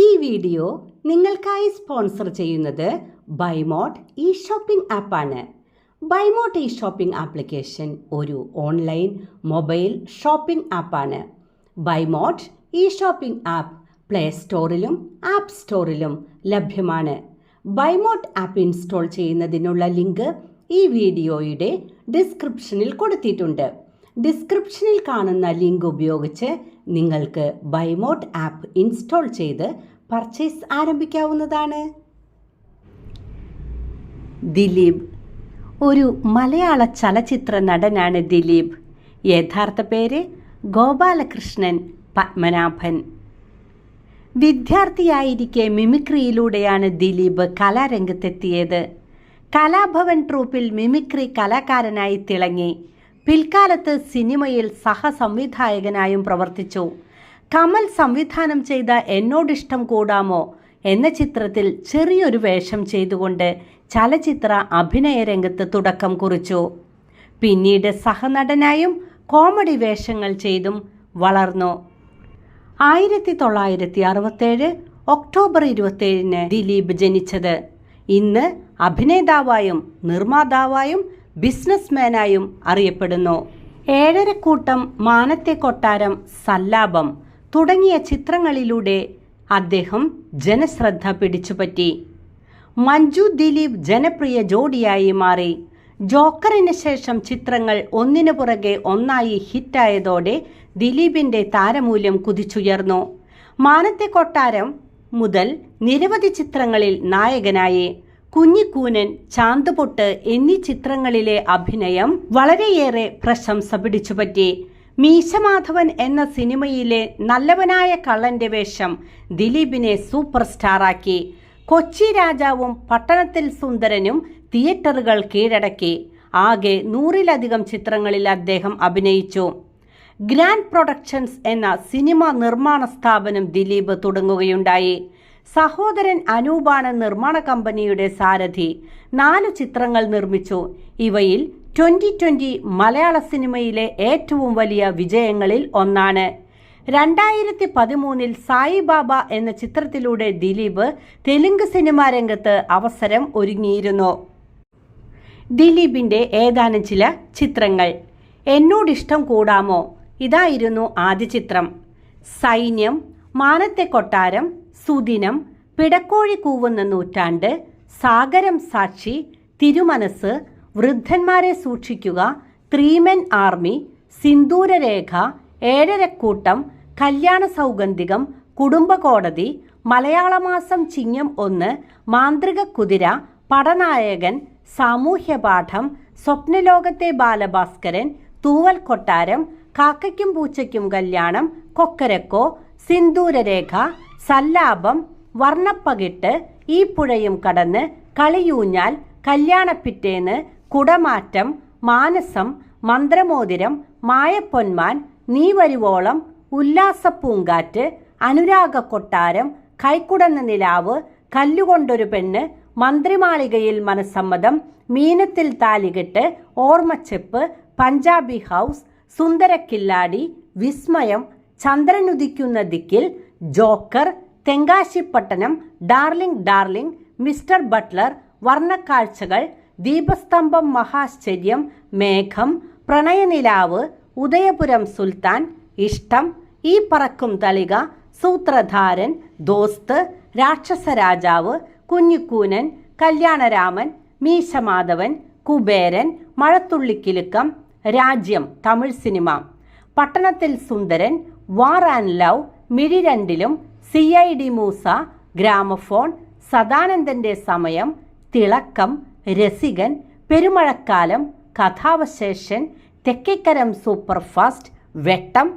ഈ വീഡിയോ നിങ്ങൾക്കായി സ്പോൺസർ ചെയ്യുന്നത് ബൈമോട്ട് ഇ ഷോപ്പിംഗ് ആപ്പാണ് ബൈമോട്ട് ഇ ഷോപ്പിംഗ് ആപ്ലിക്കേഷൻ ഒരു ഓൺലൈൻ മൊബൈൽ ഷോപ്പിംഗ് ആപ്പാണ് ബൈമോട്ട് ഇ ഷോപ്പിംഗ് ആപ്പ് പ്ലേ സ്റ്റോറിലും ആപ്പ് സ്റ്റോറിലും ലഭ്യമാണ്. ബൈമോട്ട് ആപ്പ് ഇൻസ്റ്റാൾ ചെയ്യുന്നതിനുള്ള ലിങ്ക് ഈ വീഡിയോയുടെ ഡിസ്ക്രിപ്ഷനിൽ കൊടുത്തിട്ടുണ്ട്. ഡിസ്ക്രിപ്ഷനിൽ കാണുന്ന ലിങ്ക് ഉപയോഗിച്ച് നിങ്ങൾക്ക് ബൈമോട്ട് ആപ്പ് ഇൻസ്റ്റാൾ ചെയ്ത് പർച്ചേസ് ആരംഭിക്കാവുന്നതാണ്? ദിലീപ്. ഒരു മലയാള ചലച്ചിത്ര നടനാണ് ദിലീപ്. യഥാർത്ഥ പേര് ഗോപാലകൃഷ്ണൻ പത്മനാഭൻ. വിദ്യാർത്ഥിയായിരിക്കെ മിമിക്രിയിലൂടെയാണ് ദിലീപ് കലാരംഗത്തെത്തിയത്. കലാഭവൻ ട്രൂപ്പിൽ മിമിക്രി കലാകാരനായി തിളങ്ങി. പിൽക്കാലത്ത് സിനിമയിൽ സഹസംവിധായകനായും പ്രവർത്തിച്ചു. കമൽ സംവിധാനം ചെയ്ത എന്നോടിഷ്ടം കൂടാമോ എന്ന ചിത്രത്തിൽ ചെറിയൊരു വേഷം ചെയ്തുകൊണ്ട് ചലച്ചിത്ര അഭിനയ രംഗത്ത് തുടക്കം കുറിച്ചു. പിന്നീട് സഹനടനായും കോമഡി വേഷങ്ങൾ ചെയ്തും വളർന്നു. ആയിരത്തി തൊള്ളായിരത്തി അറുപത്തേഴ് ഒക്ടോബർ ഇരുപത്തേഴിന് ദിലീപ് ജനിച്ചത്. ഇന്ന് അഭിനേതാവായും നിർമ്മാതാവായും ബിസിനസ്മാനായും അറിയപ്പെടുന്നു. ഏഴരക്കൂട്ടം മാനത്തെ കൊട്ടാരം സല്ലാപം തുടങ്ങിയ ചിത്രങ്ങളിലൂടെ അദ്ദേഹം ജനശ്രദ്ധ പിടിച്ചുപറ്റി. മഞ്ജു ദിലീപ് ജനപ്രിയ ജോഡിയായി മാറി. ജോക്കറിന് ശേഷം ചിത്രങ്ങൾ ഒന്നിനു പുറകെ ഒന്നായി ഹിറ്റായതോടെ ദിലീപിന്റെ താരമൂല്യം കുതിച്ചുയർന്നു. മാനത്തെ കൊട്ടാരം മുതൽ നിരവധി ചിത്രങ്ങളിൽ നായകനായി. കുഞ്ഞിക്കൂനൻ ചാന്തുപൊട്ട് എന്നീ ചിത്രങ്ങളിലെ അഭിനയം വളരെയേറെ പ്രശംസ പിടിച്ചുപറ്റി. മീശമാധവൻ എന്ന സിനിമയിലെ നല്ലവനായ കള്ളന്റെ വേഷം ദിലീപിനെ സൂപ്പർ സ്റ്റാറാക്കി. കൊച്ചി രാജാവും പട്ടണത്തിൽ സുന്ദരനും തിയേറ്ററുകൾ കീഴടക്കി. ആകെ നൂറിലധികം ചിത്രങ്ങളിൽ അദ്ദേഹം അഭിനയിച്ചു. ഗ്രാൻഡ് പ്രൊഡക്ഷൻസ് എന്ന സിനിമ നിർമ്മാണ സ്ഥാപനം ദിലീപ് തുടങ്ങുകയുണ്ടായി. സഹോദരൻ അനൂപാണ് നിർമ്മാണ കമ്പനിയുടെ സാരഥി. നാലു ചിത്രങ്ങൾ നിർമ്മിച്ചു. ഇവയിൽ ട്വന്റി ട്വന്റി മലയാള സിനിമയിലെ ഏറ്റവും വലിയ വിജയങ്ങളിൽ ഒന്നാണ്. രണ്ടായിരത്തി പതിമൂന്നിൽ സായിബാബ എന്ന ചിത്രത്തിലൂടെ ദിലീപ് തെലുങ്ക് സിനിമാ രംഗത്ത് അവസരം ഒരുങ്ങിയിരുന്നു. ദിലീപിന്റെ ഏതാനും ചില ചിത്രങ്ങൾ. എന്നോടിഷ്ടം കൂടാമോ? ഇതായിരുന്നു ആദ്യ ചിത്രം. സൈന്യം മാനത്തെ കൊട്ടാരം സുദിനം പിടക്കോഴി കൂവുന്ന നൂറ്റാണ്ട് സാഗരം സാക്ഷി തിരുമനസ് വൃദ്ധന്മാരെ സൂക്ഷിക്കുക ത്രീമൻ ആർമി സിന്ദൂരരേഖ ഏഴരക്കൂട്ടം കല്യാണ സൗഗന്ധികം കുടുംബകോടതി മലയാളമാസം ചിങ്ങം ഒന്ന് മാന്ത്രിക കുതിര പടനായകൻ സാമൂഹ്യപാഠം സ്വപ്നലോകത്തെ ബാലഭാസ്കരൻ തൂവൽ കൊട്ടാരം കാക്കയ്ക്കും പൂച്ചയ്ക്കും കല്യാണം കൊക്കരക്കോ സിന്ദൂരരേഖ സല്ലാപം വർണപ്പകിട്ട് ഈ പുഴയും കടന്ന് കളിയൂഞ്ഞാൽ കല്യാണപ്പിറ്റേന്ന് കുടമാറ്റം മാനസം മന്ത്രമോതിരം മായപ്പൊന്മാൻ നീ വരുവോളം ഉല്ലാസപ്പൂങ്കാറ്റ് അനുരാഗ കൊട്ടാരം കൈക്കുടന്ന നിലാവ് കല്ലുകൊണ്ടൊരു പെണ്ണ് മന്ത്രിമാളികയിൽ മനസ്സമ്മതം മീനത്തിൽ താലികെട്ട് ഓർമ്മച്ചെപ്പ് Punjabi house Sundarakilladi Vismayam Chandranudikkunna Dikkil joker Thenkasipattanam darling darling mister Butler Varnakazhchakal Deepasthambham Mahascharyam മേഘം പ്രണയനിലാവ് ഉദയപുരം സുൽത്താൻ ഇഷ്ടം ഈ പറക്കും തളിക സൂത്രധാരൻ ദോസ്ത് രാക്ഷസരാജാവ് കുഞ്ഞിക്കൂനൻ കല്യാണരാമൻ മീശമാധവൻ കുബേരൻ മഴത്തുള്ളിക്കിലുക്കം രാജ്യം തമിഴ് സിനിമ. പട്ടണത്തിൽ സുന്ദരൻ വാർ and love Mizhi Randilum C I D Moosa gramophone സദാനന്ദന്റെ സമയം Thilakkam Rasikan Perumazhakkalam Kathavasheshan തെക്കേക്കരം superfast Vettam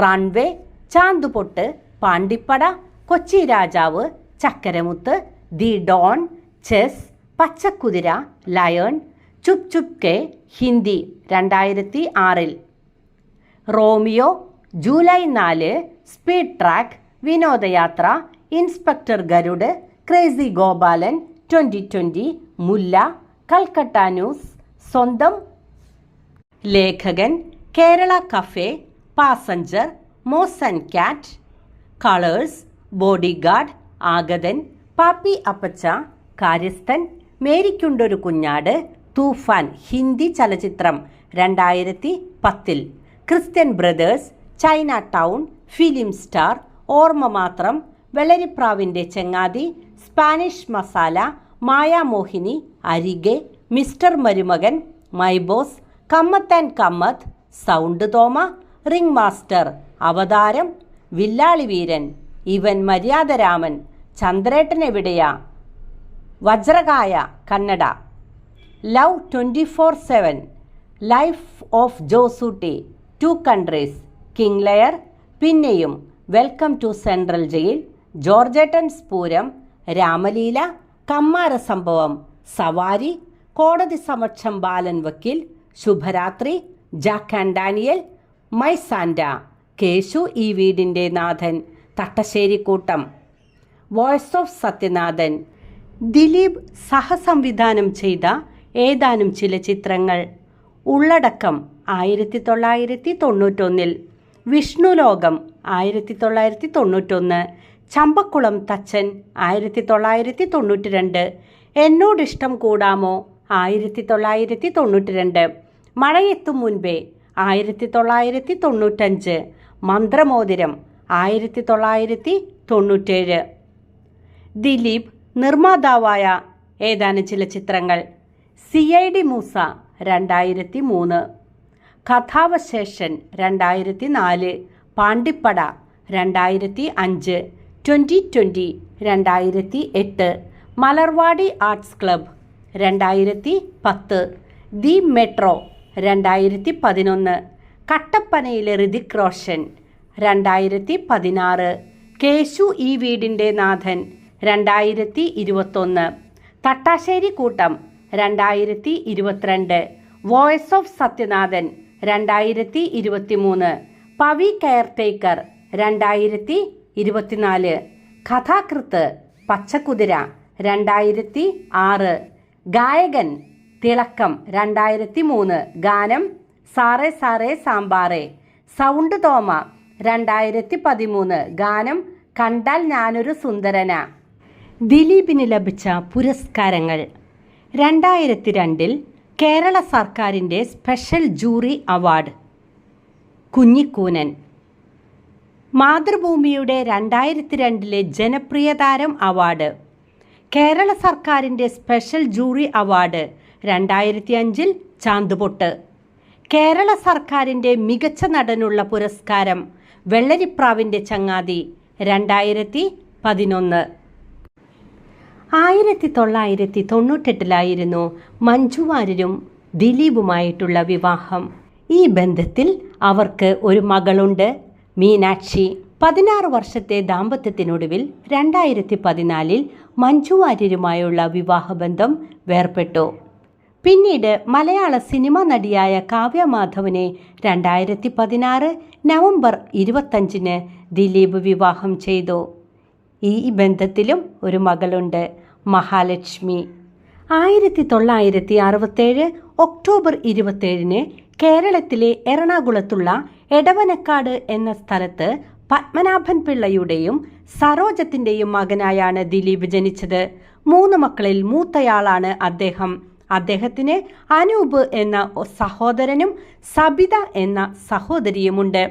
runway Chanthupottu Pandippada Kochi Rajavu Chakkaramuthu the don chess Pachakuthira lion Chup Chup Ke Hindi രണ്ടായിരത്തി ആറിൽ. Romeo July നാല് speed track Vinodayathra inspector Garud crazy Gopalan twenty twenty Mulla Calcutta news Swantham Lekhakan Kerala cafe passenger Moz and cat colours bodyguard Aagathan Pappy Appacha Karyasthan Marykkundoru Kunjaadu Toofan Hindi ചലച്ചിത്രം രണ്ടായിരത്തി പത്തിൽ Christian brothers China town film star Orma Mathram വെളരിപ്രാവിന്റെ ചെങ്ങാതി Spanish masala Mayamohini Arike mister Marumakan my boss Kammath and Kammath sound Thoma ring master Avatharam Villali Veeran Ivan Maryadaraman Chandrettan Evideya? Vajrakaya Kannada. Love twenty four seven life of Josootty two countries king liar Pinneyum welcome to central jail Georgettan's Pooram Ramaleela Kammara Sambhavam. Savari Kodathi Samaksham Balan Vakeel Shubharathri Jack and Daniel my santa Keshu Ee Veedinte Nathan Thattasherikoottam voice of Sathyanathan. Dileep സഹസംവിധാനം ചെയ്ത ഏതാനും ചില ചിത്രങ്ങൾ. ഉള്ളടക്കം ആയിരത്തി തൊള്ളായിരത്തി തൊണ്ണൂറ്റൊന്നിൽ വിഷ്ണുലോകം ആയിരത്തി തൊള്ളായിരത്തി തൊണ്ണൂറ്റൊന്ന് ചമ്പക്കുളം തച്ചൻ ആയിരത്തി തൊള്ളായിരത്തി തൊണ്ണൂറ്റി രണ്ട് എന്നോടിഷ്ടം കൂടാമോ? ആയിരത്തി തൊള്ളായിരത്തി തൊണ്ണൂറ്റി രണ്ട് മഴയെത്തും മുൻപേ ആയിരത്തി തൊള്ളായിരത്തി തൊണ്ണൂറ്റഞ്ച് മന്ത്രമോതിരം ആയിരത്തി തൊള്ളായിരത്തി തൊണ്ണൂറ്റേഴ് ദിലീപ് നിർമ്മാതാവായ ഏതാനും ചില ചിത്രങ്ങൾ. സി ഐ ഡി മൂസ രണ്ടായിരത്തി മൂന്ന് കഥാവശേഷൻ രണ്ടായിരത്തി നാല് പാണ്ടിപ്പട രണ്ടായിരത്തി അഞ്ച് ട്വന്റി ട്വന്റി രണ്ടായിരത്തി എട്ട് മലർവാടി ആർട്സ് ക്ലബ് രണ്ടായിരത്തി പത്ത് ദി മെട്രോ രണ്ടായിരത്തി പതിനൊന്ന് കട്ടപ്പനയിലെ ഋതിക് റോഷൻ രണ്ടായിരത്തി പതിനാറ് കേശു ഈ വീടിന്റെ നാഥൻ രണ്ടായിരത്തി ഇരുപത്തൊന്ന് തട്ടാശ്ശേരി കൂട്ടം രണ്ടായിരത്തി ഇരുപത്തിരണ്ട് വോയിസ് ഓഫ് സത്യനാഥൻ രണ്ടായിരത്തി ഇരുപത്തി മൂന്ന് പവി കെയർടേക്കർ രണ്ടായിരത്തി ഇരുപത്തിനാല്. കഥാകൃത്ത് പച്ചക്കുതിര രണ്ടായിരത്തി ആറ് ഗായകൻ തിളക്കം രണ്ടായിരത്തി മൂന്ന് ഗാനം സാറേ സാറേ സാമ്പാറേ. സൗണ്ട് തോമ രണ്ടായിരത്തി പതിമൂന്ന് ഗാനം കണ്ടാൽ ഞാനൊരു സുന്ദരന. ദിലീപിന് ലഭിച്ച പുരസ്കാരങ്ങൾ. രണ്ടായിരത്തി രണ്ടിൽ കേരള സർക്കാരിന്റെ സ്പെഷ്യൽ ജൂറി അവാർഡ്. കുഞ്ഞിക്കൂനൻ. മാതൃഭൂമിയുടെ രണ്ടായിരത്തി രണ്ടിലെ ജനപ്രിയ താരം അവാർഡ്. കേരള സർക്കാരിന്റെ സ്പെഷ്യൽ ജൂറി അവാർഡ് രണ്ടായിരത്തി അഞ്ചിൽ ചാന്തുപൊട്ട്. കേരള സർക്കാരിന്റെ മികച്ച നടനുള്ള പുരസ്കാരം വെള്ളരിപ്രാവിന്റെ ചങ്ങാതി രണ്ടായിരത്തി പതിനൊന്ന് ആയിരത്തി തൊള്ളായിരത്തി തൊണ്ണൂറ്റെട്ടിലായിരുന്നു മഞ്ജു ദിലീപുമായിട്ടുള്ള വിവാഹം. ഈ ബന്ധത്തിൽ അവർക്ക് ഒരു മകളുണ്ട്. മീനാക്ഷി പതിനാറ് വർഷത്തെ ദാമ്പത്യത്തിനൊടുവിൽ രണ്ടായിരത്തി പതിനാലിൽ മഞ്ജു വാര്യരുമായുള്ള വിവാഹബന്ധം വേർപെട്ടു പിന്നീട് മലയാള സിനിമാ നടിയായ കാവ്യ മാധവനെ രണ്ടായിരത്തി പതിനാറ് നവംബർ ഇരുപത്തഞ്ചിന് ദിലീപ് വിവാഹം ചെയ്തു. ഈ ബന്ധത്തിലും ഒരു മകളുണ്ട് മഹാലക്ഷ്മി. ആയിരത്തി തൊള്ളായിരത്തി അറുപത്തേഴ് ഒക്ടോബർ ഇരുപത്തേഴിന് കേരളത്തിലെ എറണാകുളത്തുള്ള എടവനക്കാട് എന്ന സ്ഥലത്ത് പത്മനാഭൻ പിള്ളയുടെയും സരോജത്തിന്റെയും മകനായാണ് ദിലീപ് ജനിച്ചത്. മൂന്ന് മക്കളിൽ മൂത്തയാളാണ് അദ്ദേഹം. അദ്ദേഹത്തിന് അനൂപ് എന്ന സഹോദരനും സബിത എന്ന സഹോദരിയുമുണ്ട്.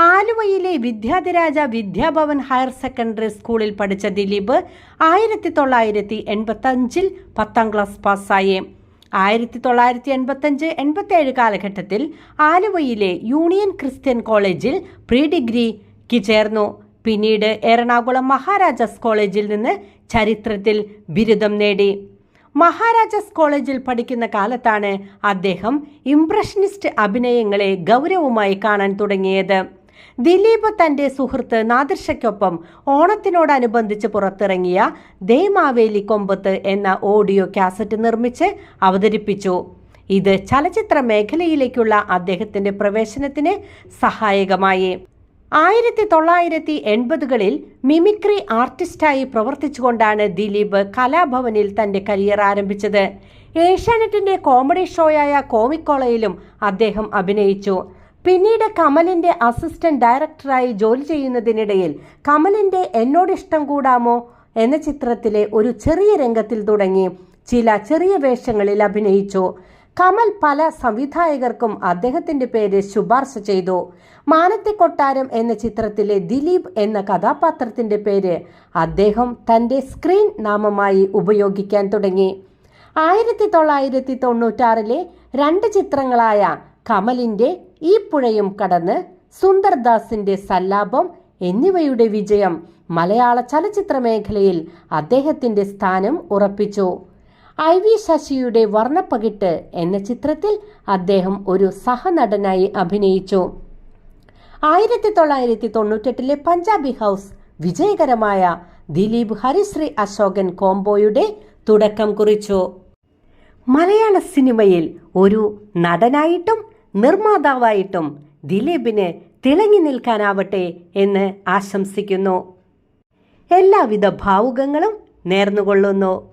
ആലുവയിലെ വിദ്യാധിരാജ വിദ്യാഭവൻ ഹയർ സെക്കൻഡറി സ്കൂളിൽ പഠിച്ച ദിലീപ് ആയിരത്തി തൊള്ളായിരത്തി എൺപത്തഞ്ചിൽ പത്താം ക്ലാസ് പാസ്സായി. ആയിരത്തി തൊള്ളായിരത്തി എൺപത്തഞ്ച് എൺപത്തേഴ് കാലഘട്ടത്തിൽ ആലുവയിലെ യൂണിയൻ ക്രിസ്ത്യൻ കോളേജിൽ പ്രീ ഡിഗ്രിക്ക് ചേർന്നു. പിന്നീട് എറണാകുളം മഹാരാജാസ് കോളേജിൽ നിന്ന് ചരിത്രത്തിൽ ബിരുദം നേടി. മഹാരാജാസ് കോളേജിൽ പഠിക്കുന്ന കാലത്താണ് അദ്ദേഹം ഇംപ്രഷനിസ്റ്റ് അഭിനയങ്ങളെ ഗൗരവമായി കാണാൻ തുടങ്ങിയത്. ദിലീപ് തന്റെ സുഹൃത്ത് നാദിർഷയ്ക്കൊപ്പം ഓണത്തിനോടനുബന്ധിച്ച് പുറത്തിറങ്ങിയ ദേമാവേലി കൊമ്പത്ത് എന്ന ഓഡിയോ കാസറ്റ് നിർമ്മിച്ച് അവതരിപ്പിച്ചു. ഇത് ചലച്ചിത്ര മേഖലയിലേക്കുള്ള അദ്ദേഹത്തിന്റെ പ്രവേശനത്തിന് സഹായകമായി. ആയിരത്തി തൊള്ളായിരത്തി എൺപതുകളിൽ മിമിക്രി ആർട്ടിസ്റ്റായി പ്രവർത്തിച്ചുകൊണ്ടാണ് ദിലീപ് കലാഭവനിൽ തന്റെ കരിയർ ആരംഭിച്ചത്. ഏഷ്യാനെറ്റിന്റെ കോമഡി ഷോയായ കോമിക്കോളയിലും അദ്ദേഹം അഭിനയിച്ചു. പിന്നീട് കമലിന്റെ അസിസ്റ്റന്റ് ഡയറക്ടറായി ജോലി ചെയ്യുന്നതിനിടയിൽ കമലിന്റെ എന്നോട് ഇഷ്ടം കൂടാമോ എന്ന ചിത്രത്തിലെ ഒരു ചെറിയ രംഗത്തിൽ തുടങ്ങി ചില ചെറിയ വേഷങ്ങളിൽ അഭിനയിച്ചു. കമൽ പല സംവിധായകർക്കും അദ്ദേഹത്തിന്റെ പേര് ശുപാർശ ചെയ്തു. മാനത്തെ കൊട്ടാരം എന്ന ചിത്രത്തിലെ ദിലീപ് എന്ന കഥാപാത്രത്തിന്റെ പേര് അദ്ദേഹം തന്റെ സ്ക്രീൻ നാമമായി ഉപയോഗിക്കാൻ തുടങ്ങി. ആയിരത്തി തൊള്ളായിരത്തി തൊണ്ണൂറ്റാറിലെ രണ്ട് ചിത്രങ്ങളായ കമലിന്റെ ഈ പുഴയും കടന്ന് സുന്ദർദാസിന്റെ സല്ലാപം എന്നിവയുടെ വിജയം മലയാള ചലച്ചിത്ര മേഖലയിൽ അദ്ദേഹത്തിന്റെ സ്ഥാനം ഉറപ്പിച്ചു. ഐ വി ശശിയുടെ വർണപ്പകിട്ട് എന്ന ചിത്രത്തിൽ അദ്ദേഹം ഒരു സഹനടനായി അഭിനയിച്ചു. ആയിരത്തി തൊള്ളായിരത്തി തൊണ്ണൂറ്റെട്ടിലെ പഞ്ചാബി ഹൗസ് വിജയകരമായ ദിലീപ് ഹരിശ്രീ അശോകൻ കോംബോയുടെ തുടക്കം കുറിച്ചു. മലയാള സിനിമയിൽ ഒരു നടനായിട്ടും നിർമ്മാതാവായിട്ടും ദിലീപിന് തിളങ്ങി നിൽക്കാനാവട്ടെ എന്ന് ആശംസിക്കുന്നു. എല്ലാവിധ ഭാവുകങ്ങളും നേർന്നുകൊള്ളുന്നു.